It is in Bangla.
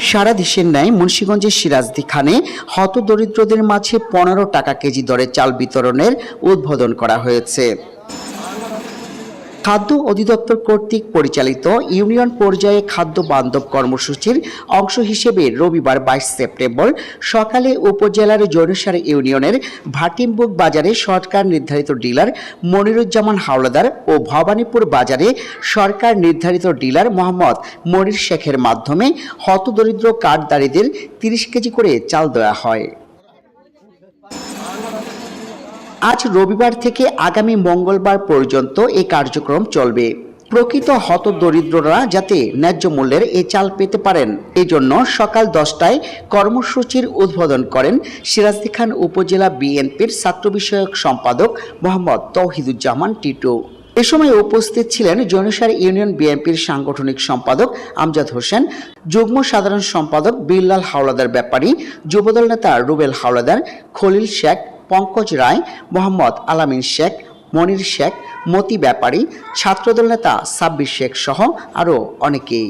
সারা দেশের ন্যায় মুন্সীগঞ্জের সিরাজদি খানে হতদরিদ্রদের মাঝে পনেরো টাকা কেজি দরে চাল বিতরণের উদ্বোধন করা হয়েছে। খাদ্য অধিদপ্তর কর্তৃক পরিচালিত ইউনিয়ন পর্যায়ে খাদ্য বান্ধব কর্মসূচির অংশ হিসেবে রবিবার বাইশ সেপ্টেম্বর সকালে উপজেলার জৈনসার ইউনিয়নের ভাটিমবুক বাজারে সরকার নির্ধারিত ডিলার মনিরুজ্জামান হাওলাদার ও ভবানীপুর বাজারে সরকার নির্ধারিত ডিলার মোহাম্মদ মনির শেখের মাধ্যমে হতদরিদ্র কার্ডদারীদের তিরিশ কেজি করে চাল দেওয়া হয়। আজ রবিবার থেকে আগামী মঙ্গলবার পর্যন্ত এই কার্যক্রম চলবে। প্রকৃত হত দরিদ্ররা যাতে ন্যায্য মূল্যের এ চাল পেতে পারেন। এজন্য সকাল দশটায় কর্মসূচির উদ্বোধন করেন সিরাজদি খান উপজেলা বিএনপির ছাত্র বিষয়ক সম্পাদক মোহাম্মদ তৌহিদুজ্জামান টিটু। এ সময় উপস্থিত ছিলেন জনসার ইউনিয়ন বিএনপির সাংগঠনিক সম্পাদক আমজাদ হোসেন, যুগ্ম সাধারণ সম্পাদক বিল্লাল হাওলাদার ব্যাপারী, যুবদল নেতা রুবেল হাওলাদার, খলিল শেখ পঙ্কজ রায়, মোহাম্মদ আলামিন শেখ, মনির শেখ, মতি ব্যাপারী, ছাত্রদল নেতা সাব্বির শেখ সহ আরও অনেকেই।